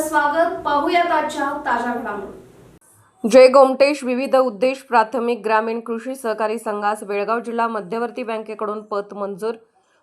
स्वागत पाहूयात आजच्या ताज्या घडामोडी. जय गोमटेश विविध उद्देश प्राथमिक ग्रामीण कृषी सहकारी संघास बेळगाव जिल्हा मध्यवर्ती बँकेकडून पत मंजूर.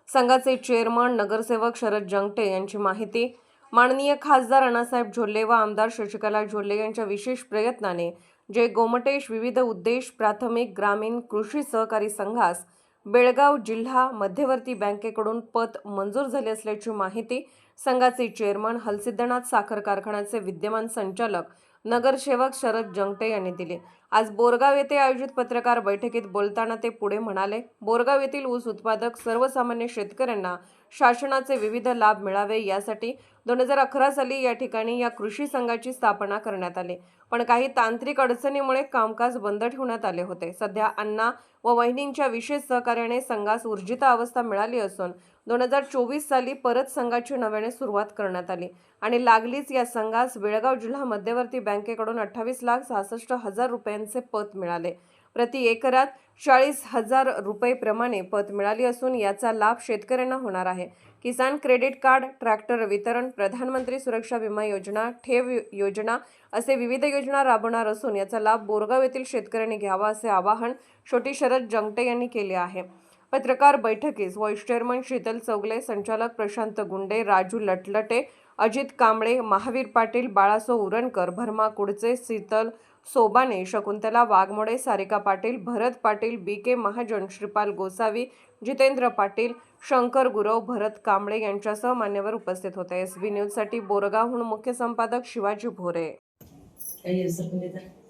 संघाचे चेअरमन नगरसेवक शरद जंगटे यांची माहिती. माननीय खासदार अण्णासाहेब झोल्ले व आमदार शशिकला झोल्ले यांच्या विशेष प्रयत्नाने जय गोमटेश विविध उद्देश प्राथमिक ग्रामीण कृषी सहकारी संघास बेळगाव जिल्हा मध्यवर्ती बँकेकडून पत मंजूर झाले असल्याची माहिती संघाचे चेअरमन हलसिद्धनाथ साखर कारखान्याचे विद्यमान संचालक नगरसेवक शरद जंगटे यांनी दिले. आज बोरगाव येथे आयोजित पत्रकार बैठकीत बोलताना ते पुढे म्हणाले बोरगाव येथील ऊस उत्पादक सर्वसामान्य शेतकऱ्यांना शासनाचे विविध लाभ मिळावे यासाठी दोन हजार अकरा साली या ठिकाणी या कृषी संघाची स्थापना करण्यात आली. पण काही तांत्रिक अडचणीमुळे कामकाज बंद ठेवण्यात आले होते. सध्या अण्णा व वहिनींच्या विशेष सहकार्याने संघास ऊर्जिता अवस्था मिळाली असून दोन हजार चोवीस साली परत संघाची नव्याने सुरुवात करण्यात आली आणि लागलीच या संघास बेळगाव जिल्हा मध्यवर्ती बँकेकडून अठ्ठावीस लाख सहासष्ट हजार रुपये रुपयांचे पत मिळाले. प्रति एकरात चाळीस हजार रुपये प्रमाणे पत मिळाली असून याचा लाभ शेतकऱ्यांना होणार आहे. किसान क्रेडिट कार्ड ट्रॅक्टर वितरण प्रधानमंत्री सुरक्षा विमा योजना ठेव योजना असे विविध योजना राबवणार असून याचा लाभ बोरगाव येथील शेतकऱ्यांनी घ्यावा असे आवाहन छोटी शरद जंगटे यांनी केले आहे. पत्रकार बैठकीस व्हाईस चेअरमन शीतल चौगले संचालक प्रशांत गुंडे राजू लटलटे अजित कांबळे महावीर पाटील बाळासो उरणकर भरमा कुडचे शीतल सोबाने शकुंतला वाघमोडे सारिका पाटील भरत पाटील बी के महाजन श्रीपाल गोसावी जितेंद्र पाटील शंकर गुरव भरत कांबळे यांच्यासह मान्यवर उपस्थित होते. एस बी न्यूजसाठी बोरगावहून मुख्य संपादक शिवाजी भोरे.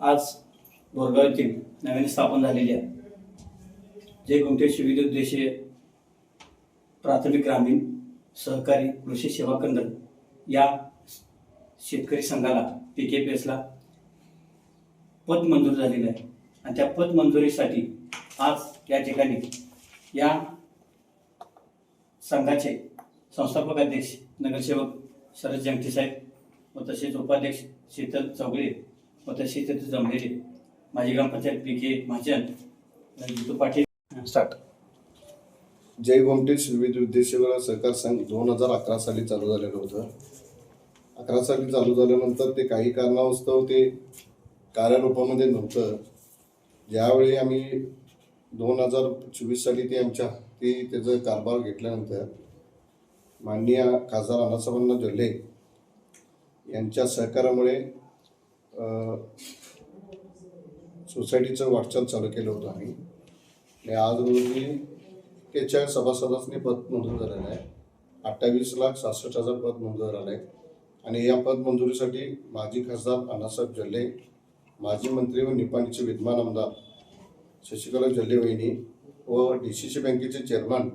आज बोरगाव येथील नवीन स्थापन झालेल्या जे गुंठेश विविध उद्देशीय प्राथमिक ग्रामीण सहकारी कृषी सेवा केंद्र या शेतकरी संघाला पी के पी एसला पद मंजूर झालेलं आहे. आणि त्या पद मंजुरीसाठी आज या ठिकाणी या संघाचे संस्थापक अध्यक्ष नगरसेवक शरद जंगटे साहेब व तसेच उपाध्यक्ष शीतल चौगळे व तसेच तिथे जमलेले माजी ग्रामपंचायत P K Mahajan Jitu Patil. Start Jai Gomtesh विविध उद्देशावर सहकार संघ दोन हजार अकरा साली चालू झालेलं होतं. अकरा साली चालू झाल्यानंतर ते काही कारणास्तव ते कार्यरूपामध्ये नव्हतं. ज्यावेळी आम्ही दोन हजार चोवीस साली ते आमच्या ती त्याचं कारभार घेतल्यानंतर माननीय खासदार अण्णासाहेबांना जोल्ले यांच्या सहकारामुळे सोसायटीचं वाटचाल चालू केलं होतं आम्ही. आणि आज रोजी त्याच्या सभासदांनी पद मंजूर झालेलं आहे. अठ्ठावीस लाख सहासष्ट हजार पद मंजूर झालं आहे. आणि या पद मंजुरीसाठी माजी खासदार अण्णासाहेब जल्ले माजी मंत्री व निपाणीचे विद्यमान आमदार शशिकला जल्ले वहिनी व डी सी सी बँकेचे चेअरमन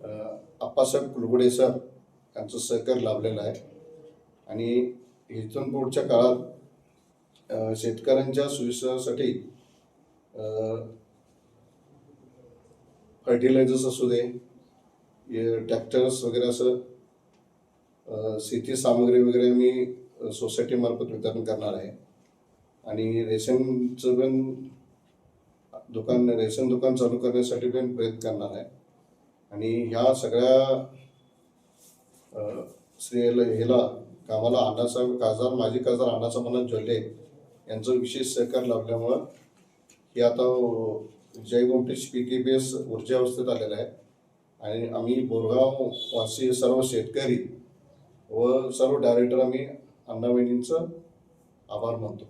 अप्पासाहेब आप्पासाहेब कुलगुडे सर यांचं सहकार्य लाभलेलं आहे. आणि इथून पुढच्या काळात शेतकऱ्यांच्या सुविधासाठी फर्टिलायझर्स असू दे ट्रॅक्टर्स वगैरे असं शेती सामग्री वगैरे मी सोसायटीमार्फत वितरण करणार आहे. आणि रेशनचं पण दुकान रेशन दुकान चालू करण्यासाठी पण प्रयत्न करणार आहे. आणि ह्या सगळ्या अ, श्रेयला ह्याला कामाला अण्णासाहेब खासदार माजी खासदार अण्णासाहेबांना जोल्ले यांचं विशेष सहकार लाभल्यामुळं हे आता Jai P K P S ऊर्जा अवस्थेत आलेलं आहे. आणि आम्ही बोरगाव वासी सर्व शेतकरी व सर्व डायरेक्टर आम्ही अण्णावहिनींचं आभार मानतो.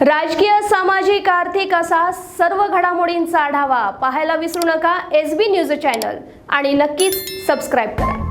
राजकीय सामाजिक आर्थिक असा सर्व घडामोडींचा आढावा पाहायला विसरू नका. एस बी न्यूज चॅनल आणि नक्कीच सबस्क्राईब करा.